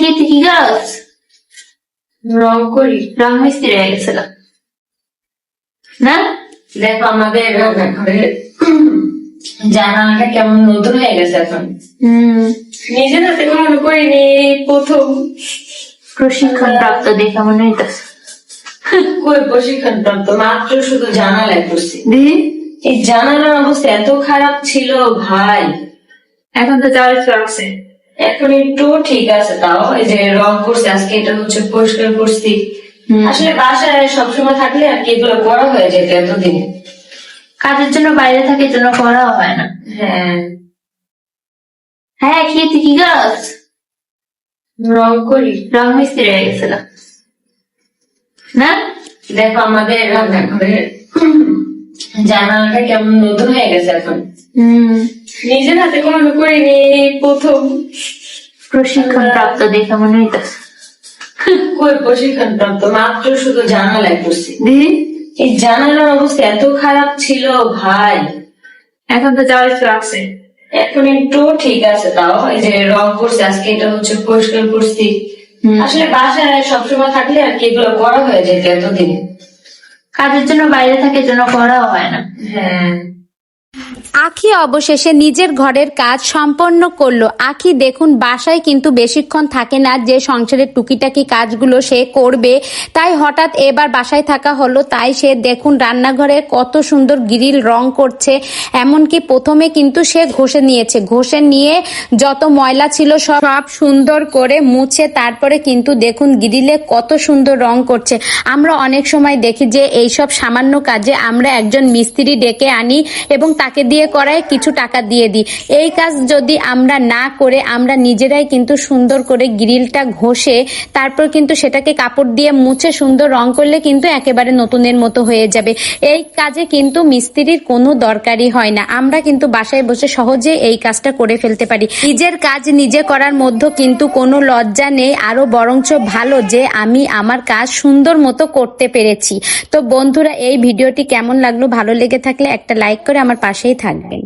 কি কি গাছ রং করি রং মিস্ত্রি হয়ে গেছিল না দেখো আমাদের রান্নাঘরে জানালাটা কেমন নতুন হয়ে গেছে এখন নিজের হাতে কখনো করিনি প্রথম প্রশিক্ষণ প্রাপ্ত দেখে মনে হইতেছে কই প্রশিক্ষণ প্রাপ্ত মাত্র শুধু জানালায় করছি এই জানালার অবস্থা এত খারাপ ছিল ভাই এখন তো ইচ্ছা আছে এখন একটু ঠিক আছে তাও এই যে রং করছি আজকে এটা হচ্ছে পরিষ্কার করছি। আসলে বাসায় সবসময় থাকলে আর কি এগুলো করা হয়ে যেত এতদিনে। কাজের জন্য বাইরে থাকে জন্য করাও হয় না। হ্যাঁ। হ্যাঁ কি তুই কি গাছ রং করি। রং মিস্ত্রি হয়ে গেছিল। না? দেখো আমাদের রান্নাঘরে জানালাটা কেমন নতুন হয়ে গেছে এখন। হম। নিজের হাতে কখনো করিনি প্রথম। প্রশিক্ষণ প্রাপ্ত দেখে মনে হইতেছে। কই প্রশিক্ষণ প্রাপ্ত মাত্র শুধু জানালায় দিদি? এই জানালার অবস্থা এত খারাপ ছিল ভাই। এখন তো যাওয়ার ইচ্ছা আছে। এখন একটু ঠিক আছে তাও এই যে রং করছি আজকে এটা হচ্ছে পরিষ্কার করছি। আসলে বাসায় সবসময় থাকলে আর কি এগুলো করা হয়ে যেত এতদিনে। কাজের জন্য বাইরে থাকে জন্য করাও হয় না। হ্যাঁ। আখি অবশেষে নিজের ঘরের কাজ সম্পন্ন করল। আখি দেখুন, বাসায় কিন্তু বেশিক্ষণ থাকে না যে সংসারের টুকিটাকি কাজগুলো সে করবে। তাই হঠাৎ এবার বাসায় থাকা হলো, তাই সে দেখুন রান্নাঘরে কত সুন্দর গ্রিল রং করছে। এমনকি প্রথমে কিন্তু সে ঘষে নিয়েছে। ঘষে নিয়ে যত ময়লা ছিল সব সুন্দর করে মুছে তারপরে কিন্তু দেখুন গ্রিলে কত সুন্দর রং করছে। আমরা অনেক সময় দেখি যে এইসব সামান্য কাজে আমরা একজন মিস্ত্রি ডেকে আনি এবং তাকে দিয়ে করায় কিছু টাকা দিয়ে দিই। এই কাজ যদি আমরা না করে, আমরা নিজেরাই কিন্তু সুন্দর করে গ্রিলটা ঘষে, তারপর কিন্তু সেটাকে কাপড় দিয়ে মুছে সুন্দর রং করলে কিন্তু একেবারে নতুনের মতো হয়ে যাবে। এই কাজে কিন্তু মিস্ত্রির কোনো দরকারই হয় না। আমরা কিন্তু বাসায় বসে সহজে এই কাজটা করে ফেলতে পারি। নিজের কাজ নিজে করার মধ্যে কিন্তু কোনো লজ্জা নেই আরও বরঞ্চ ভালো যে আমি আমার কাজ সুন্দর মতো করতে পেরেছি। তো বন্ধুরা, এই ভিডিওটি কেমন লাগল, ভালো লেগে থাকলে একটা লাইক করে আমার পাশেই থাকবেন